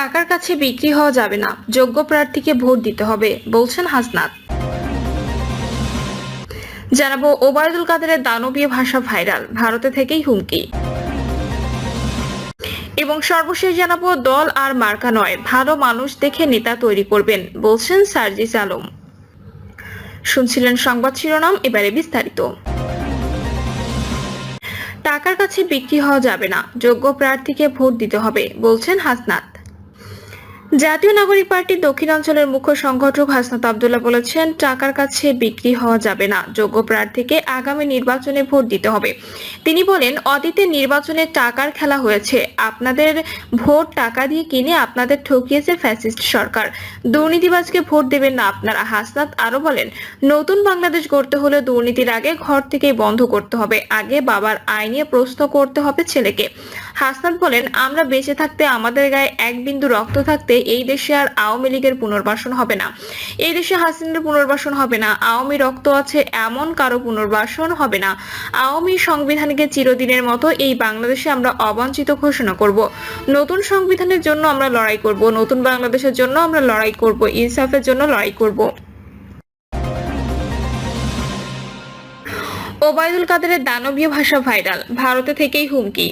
টাকার কাছে বিক্রি হওয়া যাবে না। যোগ্য প্রার্থীকে ভোট দিতে হবে, বলছেন হাসনাত। জানাব, ওবায়দুল কাদেরের দানবীয় ভাষা ভাইরাল, ভারতে থেকেই হুমকি। এবং সর্বশেষ জানাব, দল আর মার্কা নয়, ভালো মানুষ দেখে নেতা তৈরি করবেন, বলছেন সার্জিস আলম। শুনছিলেন সংবাদ শিরোনাম, এবারে বিস্তারিত। টাকার কাছে বিক্রি হওয়া যাবে না, যোগ্য প্রার্থীকে ভোট দিতে হবে, বলছেন হাসনাত। জাতীয় নাগরিক পার্টির দক্ষিণাঞ্চলের মুখ্য সংগঠক হাসনাত আবদুল্লাহ বলেছেন, টাকার কাছে বিক্রি হওয়া যাবে না, যোগ্য প্রার্থীকে আগামী নির্বাচনে ভোট দিতে হবে। তিনি বলেন, অতীতে নির্বাচনে টাকার খেলা হয়েছে, আপনাদের ভোট টাকা দিয়ে কিনে আপনাদের ঠকিয়েছে ফ্যাসিস্ট সরকার। দুর্নীতিবাজকে ভোট দেবেন না আপনারা, হাসনাত আরও বলেন, নতুন বাংলাদেশ গড়তে হলে দুর্নীতির আগে ঘর থেকেই বন্ধ করতে হবে, আগে বাবার আয় নিয়ে প্রশ্ন করতে হবে ছেলেকে। হাসনাত বলেন, আমরা বেঁচে থাকতে আমাদের গায়ে এক বিন্দু রক্ত থাকতে এই দেশে আর আওয়ামী লীগের পুনর্বাসন হবে না। এই দেশে হাসিনার পুনর্বাসন হবে না। আওয়ামী রক্ত আছে এমন কারও পুনর্বাসন হবে না। আওয়ামী সংবিধানকে চিরদিনের মতো এই বাংলাদেশে আমরা অবাঞ্ছিত ঘোষণা করব। নতুন সংবিধানের জন্য আমরা লড়াই করব। নতুন বাংলাদেশের জন্য আমরা লড়াই করব। ইনসাফের জন্য লড়াই করব। ওবায়দুল কাদেরের দানবীয় ভাষা ভাইরাল। ভারতে থেকেই হুমকি।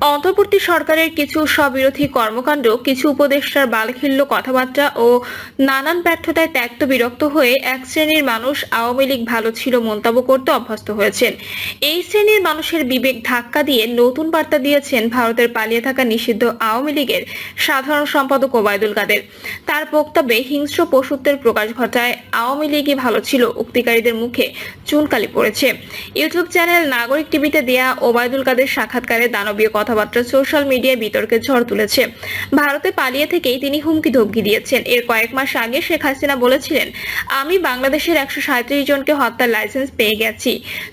অন্তর্বর্তী সরকারের কিছু স্ববিরোধী কর্মকাণ্ড, কিছু উপদেষ্টার বালখিল্য কথাবার্তা ও নানান ব্যর্থতায় ত্যক্ত বিরক্ত হয়ে এক শ্রেণির মানুষ আওয়ামী লীগ ভালো ছিল মন্তব্য করতে অভ্যস্ত হয়েছেন। এই শ্রেণির মানুষের বিবেক ধাক্কা দিয়ে নতুন বার্তা দিয়েছেন ভারতের পালিয়ে থাকা নিষিদ্ধ আওয়ামী লীগের সাধারণ সম্পাদক ওবায়দুল কাদের। তার বক্তব্যে হিংস্র পশুত্বের প্রকাশ ঘটায় আওয়ামী লীগই ভালো ছিল, উক্তিকারীদের মুখে চুনকালি পড়েছে। ইউটিউব চ্যানেল নাগরিক টিভিতে দেয়া ওবায়দুল কাদের সাক্ষাৎকারে দানবীয় কথাবার্তা সোশ্যাল মিডিয়ায় বিতর্কে ঝড় তুলেছে। ভারতে পালিয়ে থেকেই তিনি হুমকি ধমকি দিয়েছেন। এর কয়েক মাস আগে শেখ হাসিনা বলেছিলেন, আমি বাংলাদেশের একশো সাঁত্রিশ জনকে হত্যার লাইসেন্স পেয়ে গেছি।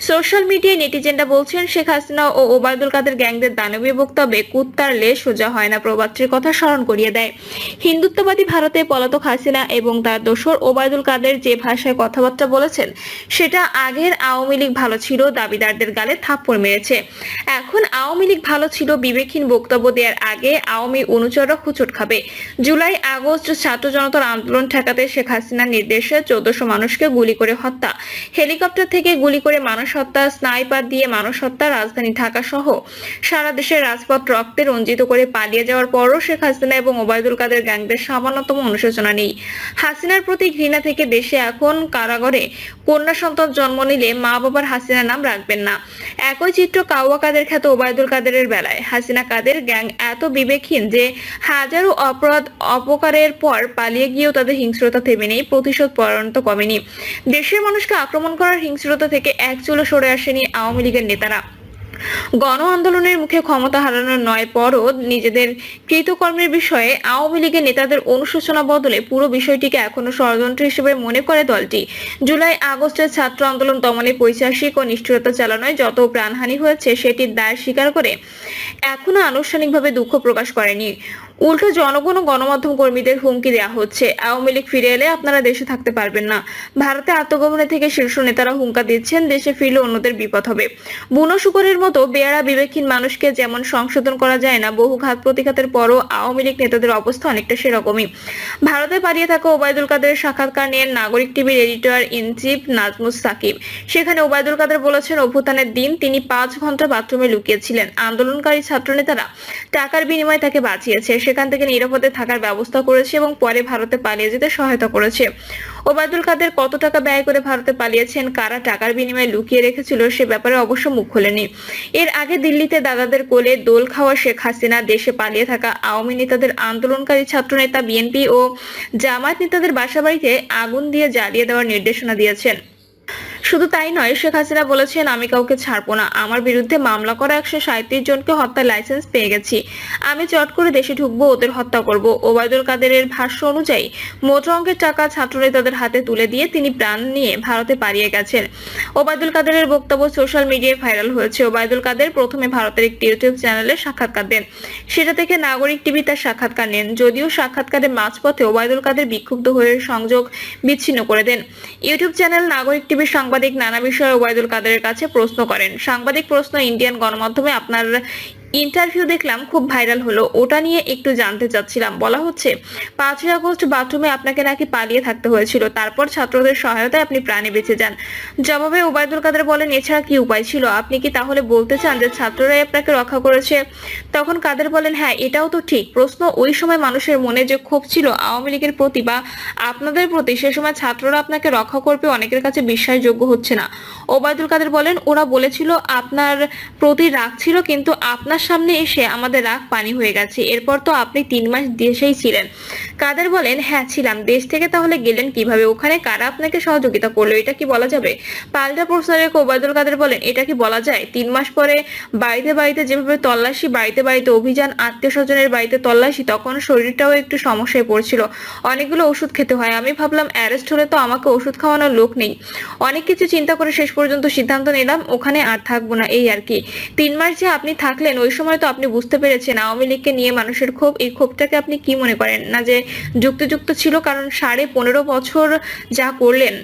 সোশ্যাল মিডিয়ায় নেটিজেনরা বলছেন, শেখ হাসিনা ও ওবায়দুল কাদের গ্যাংদের দানবীয় বক্তব্যে কুত্তার লেশ সোজা হয় না। প্রবাত্রীর কথা স্মরণ করিয়ে দেয়। হিন্দুত্ববাদী ভারতে পলাতক হাসিনা এবং তার দোসর ওবায়দুল কাদের যে ভাষায় কথাবার্তা বলেছেন, সেটা আগের আওয়ামী লীগ ভালো ছিল, দাবিদারদের গালে থাপ্পড় মেরেছে। এখন আওয়ামী লীগ ভালো ছিল বিবেকহীন বক্তব্য দেওয়ার আগে আওয়ামী অনুচররা হুচট খাবে। জুলাই, আগস্ট ছাত্র জনতার আন্দোলন ঠেকাতে শেখ হাসিনার নির্দেশে চোদ্দশো মানুষকে গুলি করে হত্যা। হেলিকপ্টার থেকে গুলি করে মানুষ হত্যা, স্নাইপার দিয়ে মানুষ হত্যা, রাজধানী ঢাকা সহ সারা দেশের রাজপথ রক্তে রঞ্জিত করে পালিয়ে যাওয়ার পরও শেখ হাসিনা এবং ওবায়দুল কাদের গ্যাংদের সামান্যতম অনুশোচনা নেই। হাসিনার প্রতি ঘৃণা থেকে দেশে এখন কারাগারে কন্যা সন্তান জন্ম নিলে মা বাবার হাসিনা নাম রাখবেন না। একই চিত্র কাউয়া কাদের খ্যাত ওবায়দুল কাদেরের বেলায়। হাসিনা কাদের গ্যাং এত বিবেকহীন যে হাজারো অপরাধ অপকারের পর পালিয়ে গিয়েও তাদের হিংস্রতা থেমে নেই, প্রতিশোধ পরায়ণ তো কমেনি। দেশের মানুষকে আক্রমণ করার হিংস্রতা থেকে এক চুলো সরে আসেনি আওয়ামী লীগের নেতারা। গণ আন্দোলনের মুখে ক্ষমতা হারানোর নয় পরও নিজেদের কৃতকর্মের বিষয়ে আওয়ামী লীগের নেতাদের অনুশোচনা বদলে পুরো বিষয়টিকে এখনও ষড়যন্ত্র হিসেবে মনে করে দলটি। জুলাই আগস্টের ছাত্র আন্দোলন দমনে পৈশাসিক ও নিষ্ঠুরতা চালানোয় যত প্রাণহানি হয়েছে, সেটির দায় স্বীকার করে এখনও আনুষ্ঠানিকভাবে দুঃখ প্রকাশ করেনি। উল্টো জনগণ ও গণমাধ্যম কর্মীদের হুমকি দেওয়া হচ্ছে। আওয়ামী লীগ ফিরে এলে আপনারা দেশে থাকতে পারবেন না। ভারতে আত্মগোপনে থেকে শীর্ষ নেতারা হুঙ্কা দিচ্ছেন, দেশে ফিরলে অন্যদের বিপদ হবে। বুনো শুকরের মতো বেয়ারা বিবেকহীন মানুষকে যেমন সংশোধন করা যায় না, বহু ঘাত প্রতিঘাতের পরও আওয়ামী লীগ নেতাদের অবস্থা অনেকটা সেরকমই। ভারতে পালিয়ে থাকা ওবায়দুল কাদের সাক্ষাৎকার নিয়ে নাগরিক টিভির editor in chief Nazmus Sakib. সেখানে ওবায়দুল কাদের বলেছেন, অভ্যুত্থানের দিন তিনি পাঁচ ঘণ্টা বাথরুমে লুকিয়েছিলেন। আন্দোলনকারী ছাত্রনেতারা টাকার বিনিময়ে তাকে বাঁচিয়েছে। সেখান থেকে নিরাপদে থাকার ব্যবস্থা করেছে এবং পরে ভারতে পালিয়ে যেতে সহায়তা করেছে। ওবায়দুল কাদের কত টাকা ব্যয় করে ভারতে পালিয়েছেন, কারা টাকার বিনিময়ে লুকিয়ে রেখেছিল সে ব্যাপারে অবশ্য মুখ খোলেনি এর আগে দিল্লিতে দাদাদের কোলে দোল খাওয়া শেখ হাসিনা, দেশে পালিয়ে থাকা আওয়ামী নেতাদের আন্দোলনকারী ছাত্রনেতা বিএনপি ও জামায়াত নেতাদের বাসাবাড়িতে আগুন দিয়ে জ্বালিয়ে দেওয়ার নির্দেশনা দিয়েছেন। শুধু তাই নয়, শেখ হাসিনা বলেছেন, আমি কাউকে ছাড়বো না। আমার বিরুদ্ধে মামলা করা একশো সাঁত্রিশ জনকে হত্যার লাইসেন্স পেয়ে গেছি। আমি চট করে দেশে ঢুকবো, ওদের হত্যা করব। ওবায়দুল কাদেরের ভাষ্য অনুযায়ী, মোট অঙ্কের টাকা ছাত্রনেতাদের হাতে তুলে দিয়ে তিনি প্রাণ নিয়ে ভারতে পালিয়ে গেছেন। ওবায়দুল কাদেরের বক্তব্য সোশ্যাল মিডিয়ায় ভাইরাল হয়েছে। ওবায়দুল কাদের প্রথমে ভারতের একটি ইউটিউব চ্যানেলে সাক্ষাৎকার দেন। সেটা থেকে নাগরিক টিভি তার সাক্ষাৎকার নেন। যদিও সাক্ষাৎকারের মাঝপথে ওবায়দুল কাদের বিক্ষুব্ধ হয়ে সংযোগ বিচ্ছিন্ন করে দেন। ইউটিউব চ্যানেল নাগরিক টিভির সাংবাদিক নানা বিষয়ে ওবায়দুল কাদের কাছে প্রশ্ন করেন। সাংবাদিক প্রশ্ন ইন্ডিয়ান গণমাধ্যমে আপনার ইন্টারভিউ দেখলাম, খুব ভাইরাল হলো। ওটা নিয়ে একটু জানতে চাচ্ছিলাম। বলা হচ্ছে, পাঁচই আগস্ট বাথরুমে আপনাকে নাকি পালিয়ে থাকতে হয়েছিল। তারপর ছাত্রদের সহায়তায় আপনি প্রাণে বেঁচে যান। জবাবে ওবায়দুল কাদের বলেন, এছাড়া কি উপায় ছিল? আপনি কি তাহলে বলতে চান যে ছাত্ররাই আপনাকে রক্ষা করেছে? তখন কাদের বলেন হ্যাঁ এটাও তো ঠিক। প্রশ্ন ওই সময় মানুষের মনে যে ক্ষোভ ছিল, আওয়ামী লীগের প্রতি বা আপনাদের প্রতি, সে সময় ছাত্ররা আপনাকে রক্ষা করবে অনেকের কাছে বিশ্বাসযোগ্য হচ্ছে না। ওবায়দুল কাদের বলেন, ওরা বলেছিল, আপনার প্রতি রাগ ছিল, কিন্তু আপনার সামনে এসে আমাদের রাগ পানি হয়ে গেছে। এরপর তো আপনি তিন মাস দেশেই ছিলেন। কাদের বলেন হ্যাঁ ছিলাম। দেশ থেকে তাহলে গেলেন কীভাবে? ওখানে কারা আপনাকে সহযোগিতা করল? এটা কি বলা যাবে? পাল্টা প্রশ্নের রেখে ওবায়দুল কাদের বলেন, এটা কি বলা যায়? তিন মাস পরে বাড়িতে বাড়িতে যেভাবে তল্লাশি, বাড়িতে বাড়িতে অভিযান আত্মীয় স্বজনের বাড়িতে তল্লাশি, তখন শরীরটাও একটু সমস্যায় পড়ছিল। অনেকগুলো ওষুধ খেতে হয়। আমি ভাবলাম, অ্যারেস্ট হলে তো আমাকে ওষুধ খাওয়ানোর লোক নেই। অনেক কিছু চিন্তা করে শেষ পর্যন্ত সিদ্ধান্ত নিলাম। ওখানে আর থাকব না। এই আর কি। তিন মাস যে আপনি থাকলেন, ওই সময় তো আপনি বুঝতে পেরেছেন আওয়ামী লীগকে নিয়ে মানুষের ক্ষোভ, এই ক্ষোভটাকে আপনি কি মনে করেন? না যে যুক্তিযুক্ত ছিল কারণ সাড়ে পনেরো বছর যা করলেন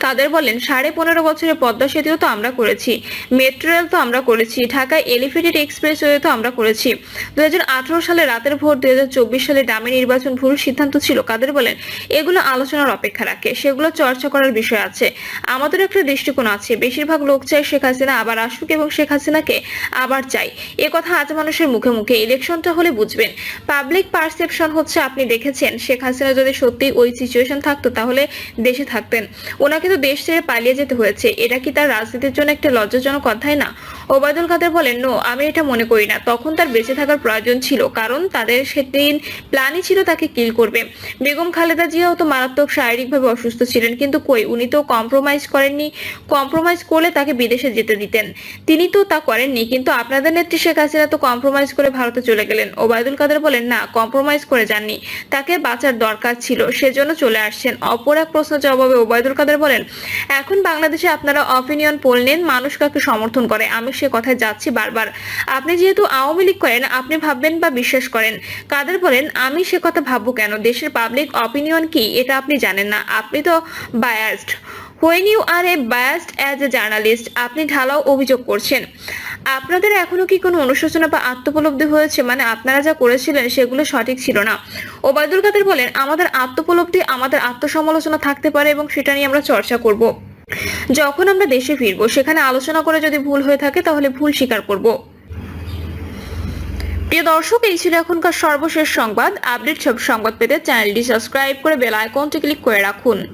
কাদের বলেন, সাড়ে পনেরো বছরের পদ্মা সেতুও তো আমরা করেছি। মেট্রো রেল তো আমরা করেছি। ঢাকায় এলিভেটেড এক্সপ্রেস ওয়ে তো আমরা করেছি। দুহাজার আঠেরো সালে রাতের ভোট দুই সালে ডামি নির্বাচন ভুল সিদ্ধান্ত ছিল। কাদের বলেন, এগুলো আলোচনার অপেক্ষা রাখে। সেগুলো চর্চা করার বিষয় আছে। আমাদের একটা দৃষ্টিকোণ আছে। বেশিরভাগ লোক চায় শেখ হাসিনা আবার আসুক এবং শেখ হাসিনাকে আবার চাই। এ কথা আজ মানুষের মুখে মুখে। ইলেকশনটা হলে বুঝবেন। পাবলিক পারসেপশন হচ্ছে, আপনি দেখেছেন, শেখ হাসিনা যদি সত্যি ওই সিচুয়েশন থাকতো, তাহলে দেশে থাকতেন। ওনাকে তো দেশ ছেড়ে পালিয়ে যেতে হয়েছে। এটা কি তার রাজনীতির জন্য একটা লজ্জাজনক কথাই না? ওবায়দুল কাদের বলেন, নো, আমি এটা মনে করি না। তখন তার বেঁচে থাকার প্রয়োজন ছিল, কারণ তাদের সেদিন প্ল্যানই ছিল তাকে কিল করবে। বেগম খালেদা জিয়াও তো মারাত্মক শারীরিকভাবে অসুস্থ ছিলেন, কিন্তু কই, উনি তো কম্প্রোমাইজ করেননি। কম্প্রোমাইজ করলে তাকে বিদেশে যেতে দিতেন। তিনি তো তা করেননি, কিন্তু আপনাদের নেত্রী শেখ হাসিনা তো কম্প্রোমাইজ করে ভারতে চলে গেলেন। ওবায়দুল কাদের বলেন, না কম্প্রোমাইজ করে যাননি। তাকে বাঁচার দরকার ছিল, সেজন্য চলে আসছেন। অপর এক প্রশ্ন জবাবে ওবায়দুল কাদের বলেন এখন বাংলাদেশে আপনারা অপিনিয়ন পোল নেন, মানুষ কাকে সমর্থন করে, আমি সে কথায় যাচ্ছি বারবার। আপনি যেহেতু আওয়ামী লীগ করেন, আপনি ভাববেন বা বিশ্বাস করেন। কাদের বলেন, আমি সে কথা ভাববো কেন? দেশের পাবলিক অপিনিয়ন কি? এটা আপনি জানেন না। আপনি তো biased when you are a biased as a journalist আপনি ঢালাও অভিযোগ করছেন। আপনাদের এখনও কি কোনো অনুশোচনা বা আত্মপলব্ধি হয়েছে? মানে আপনারা যা করেছিলেন সেগুলো সঠিক ছিল না। ওবায়দুল কাদের বলেন, আমাদের আত্মপলব্ধি, আমাদের আত্মসমালোচনা থাকতে পারে এবং সেটা নিয়ে আমরা চর্চা করব। যখন আমরা দেশে ফিরবো, সেখানে আলোচনা করে যদি ভুল হয়ে থাকে, তাহলে ভুল স্বীকার করব। প্রিয় দর্শক, এই ছিল এখনকার সর্বশেষ সংবাদ। আপডেট সব সংবাদ পেতে চ্যানেলটি সাবস্ক্রাইব করে বেল আইকনটি ক্লিক করে রাখুন।